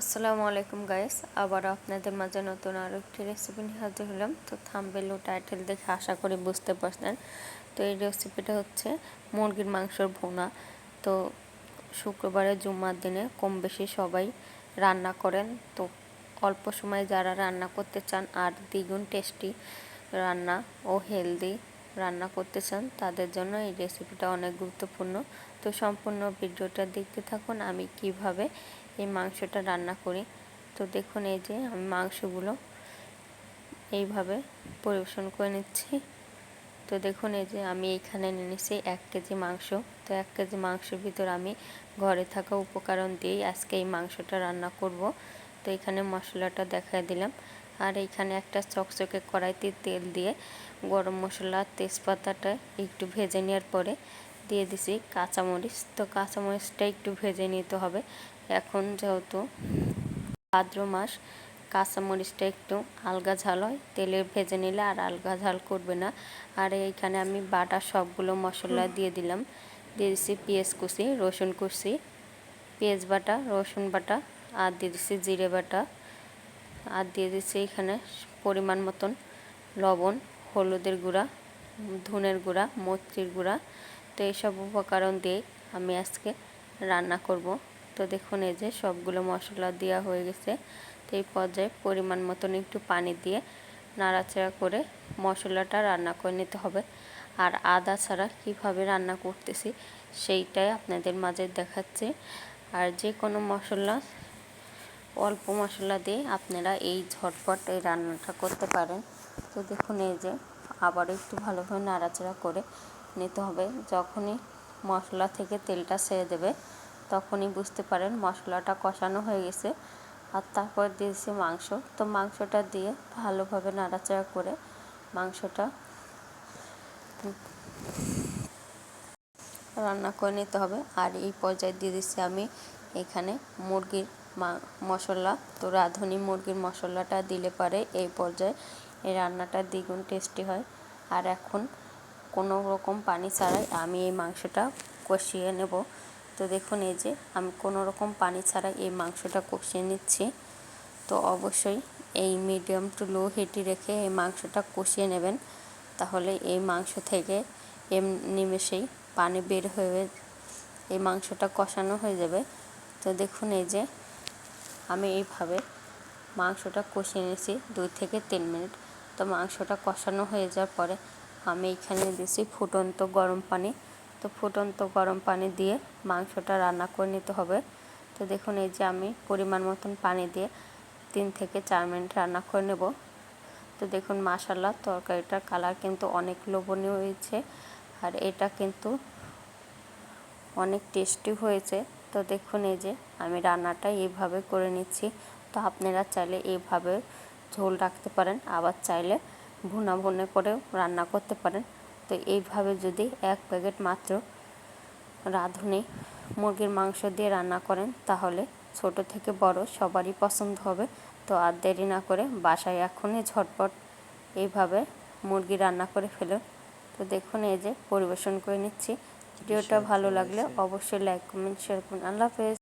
আসসালামু আলাইকুম গাইস, আবার আপনাদের মাঝে নতুন আরও একটি রেসিপি নিয়ে হাজির হলাম। তো থাম্বেল টাইটেল দেখে আশা করি বুঝতে পারছেন। তো এই রেসিপিটা হচ্ছে মুরগির মাংসর ভুনা। তো শুক্রবারে জুম্মার দিনে কম বেশি সবাই রান্না করেন। তো অল্প সময় যারা রান্না করতে চান আর দ্বিগুণ টেস্টি রান্না ও হেলদি রান্না করতে চান, তাদের জন্য এই রেসিপিটা অনেক গুরুত্বপূর্ণ। তো সম্পূর্ণ ভিডিওটা দেখতে থাকুন, আমি কীভাবে এই মাংসটা রান্না করি। তো দেখুন এই যে আমি মাংসগুলো এইভাবে পরিবেশন করে নিচ্ছি। তো দেখুন এই যে আমি এইখানে নিয়ে নিচ্ছি এক কেজি মাংস। তো এক কেজি মাংসের ভিতর আমি ঘরে থাকা উপকরণ দিয়েই আজকে এই মাংসটা রান্না করব। তো এখানে মশলাটা দেখাই দিলাম। আর এইখানে একটা চকচকে কড়াইতে তেল দিয়ে গরম মশলা তেজপাতাটা একটু ভেজে নেওয়ার পরে দিয়ে দিছি কাঁচামরিচ। তো কাঁচামরিচটা একটু ভেজে নিতে হবে। এখন যেহেতু ভাদ্র মাস কাঁচামরিচটা একটু আলগা ঝাল হয় তেলে ভেজে নিলে আর আলগা ঝাল করবে না। আর এইখানে আমি বাটা সবগুলো মশলা দিয়ে দিলাম। দিয়ে দিচ্ছি পেঁয়াজ কুচি রসুন কুচি পেঁয়াজ বাটা রসুন বাটা আর দিয়ে দিচ্ছি জিরে বাটা। আর দিয়ে দিচ্ছি এখানে পরিমাণ মতন লবণ, হলুদের গুঁড়া, ধনের গুঁড়া মরিচির গুঁড়া। তো এইসব উপকরণ দিয়ে আমি আজকে রান্না করব। তো দেখুন, এই যে সবগুলো মশলা দেওয়া হয়ে গেছে। তো এই পর্যায়ে পরিমাণ মতন একটু পানি দিয়ে নাড়াচাড়া করে মশলাটা রান্না করে নিতে হবে। আর আদা ছাড়া কীভাবে রান্না করতেছি, সেইটাই আপনাদের মাঝে দেখাচ্ছে। আর যে কোনো মশলা অল্প মশলা দিয়ে আপনারা এই ঝটপট এই রান্নাটা করতে পারেন। তো দেখুন, এই যে আবার একটু ভালোভাবে নাড়াচাড়া করে নিতে হবে। যখনই মশলা থেকে তেলটা ছেড়ে দেবে, তখনই বুঝতে পারেন মশলাটা কষানো হয়ে গেছে। আর তারপর দিয়েছি মাংস। তো মাংসটা দিয়ে ভালোভাবে নাড়াচাড়া করে মাংসটা রান্না করে নিতে হবে। আর এই পর্যায়ে দিয়ে দিচ্ছি আমি এখানে মুরগির মশলা। তো রাঁধুনি মুরগির মশলাটা দিলে পারে এই পর্যায়ে। এই রান্নাটা দ্বিগুণ টেস্টি হয়। আর এখন কোনো রকম পানি ছাড়াই আমি এই মাংসটা কষিয়ে নেব। তো দেখুন এই যে, আমি কোনো রকম পানি ছাড়াই এই মাংসটা কষিয়ে নিচ্ছি। তো অবশ্যই এই মিডিয়াম টু লো হিটে রেখে এই মাংসটা কষিয়ে নেবেন। তাহলে এই মাংস থেকে এম, নিমেষেই পানি বের হয়ে, এই মাংসটা কষানো হয়ে যাবে। তো দেখুন এই যে আমি এইভাবে মাংসটা কষিয়ে নিয়েছি দুই থেকে তিন মিনিট। তো মাংসটা কষানো হয়ে যাওয়ার পরে আমি এখানে দিয়েছি ফুটন্ত গরম পানি। তো ফুটন্ত গরম পানি দিয়ে মাংসটা রান্না করে নিতে হবে। তো দেখুন, এই যে আমি পরিমাণ মতন পানি দিয়ে তিন থেকে চার মিনিট রান্না করে নেব। তো দেখুন মাসাল্লাহ তরকারিটার কালার কিন্তু অনেক লোভনীয় হয়েছে। আর এটা কিন্তু অনেক টেস্টি হয়েছে। তো দেখুন এই যে, আমি রান্নাটা এইভাবে করে নিচ্ছি। তো আপনারা চাইলে এইভাবে ঝোল রাখতে পারেন, আবার চাইলে ভুনা ভুনে করেও রান্না করতে পারেন। তো এইভাবে যদি এক প্যাকেট মাত্র রাঁধুনি মুরগির মাংস দিয়ে রান্না করেন, তাহলে ছোট থেকে বড় সবারই পছন্দ হবে। তো আর দেরি না করে বাসায় এখনই ঝটপট এইভাবে মুরগি রান্না করে ফেলুন। তো দেখুন এই যে, পরিবেশন করে নিচ্ছি। ভিডিওটা ভালো লাগলে অবশ্যই লাইক কমেন্ট শেয়ার করুন। আল্লাহ হাফেজ।